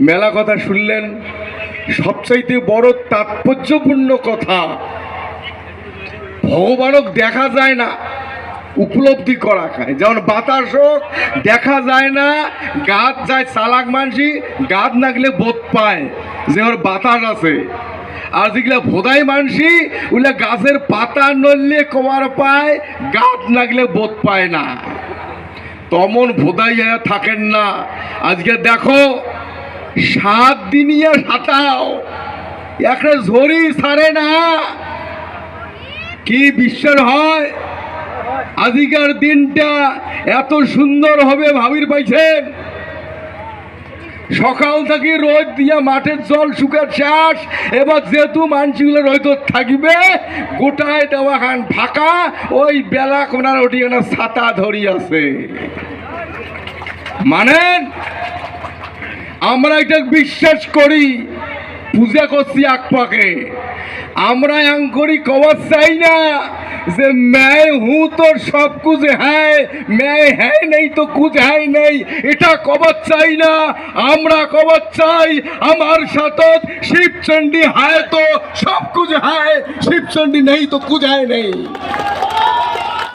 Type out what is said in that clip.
মেলা কথা শুনলেন। সবচাইতে বড় তাৎপর্যপূর্ণ কথা ভগবানক দেখা যায় না, উপলব্ধি করা খায়। যেমন বাতাস হোক, দেখা যায় না, গাছ যায় চালাক মানসি, গাছ নাগলে বোধ পায়। যেমন বাতাস আছে। আর যেগুলা ভোদাই মানসি, ওগুলা গাছের পাতা নড়লে কমার পায়, গাছ না গেলে বোধ পায় না। তমন ভোদাইয়া থাকেন না। আজকে দেখো সাত দিনিয়া সাঁতাও একটা ঝড়ি ছাড়ে না। কি বিশ্বের হয়। আজিকার দিনটা এত সুন্দর হবে ভাবির পাইছেন সকাল থেকে রোদ দিয়া মাঠের জল শুকার শেষ এবার যেহেতু মানসিগুলো রোদ থাকবে, গোটায় দেওয়া খান ফাঁকা, ওই বেলা কোনার ওটি ছাতা ধরি আছে মানেন? আমরা এটা বিশ্বাস করি। পূজা করছি আকপাকে আমরা এম করি, কবার চাই না যে ম্যায় হু তোর সব कुछ হ্যায় ম্যায় হ্যায় নেই তো कुछ হ্যায় নেই। এটা কবার চাই না, আমরা কবার চাই। আমার সাথে শিবচণ্ডী হায় তো সব कुछ হ্যায়, শিবচণ্ডী নেই তো कुछ হ্যায় নেই।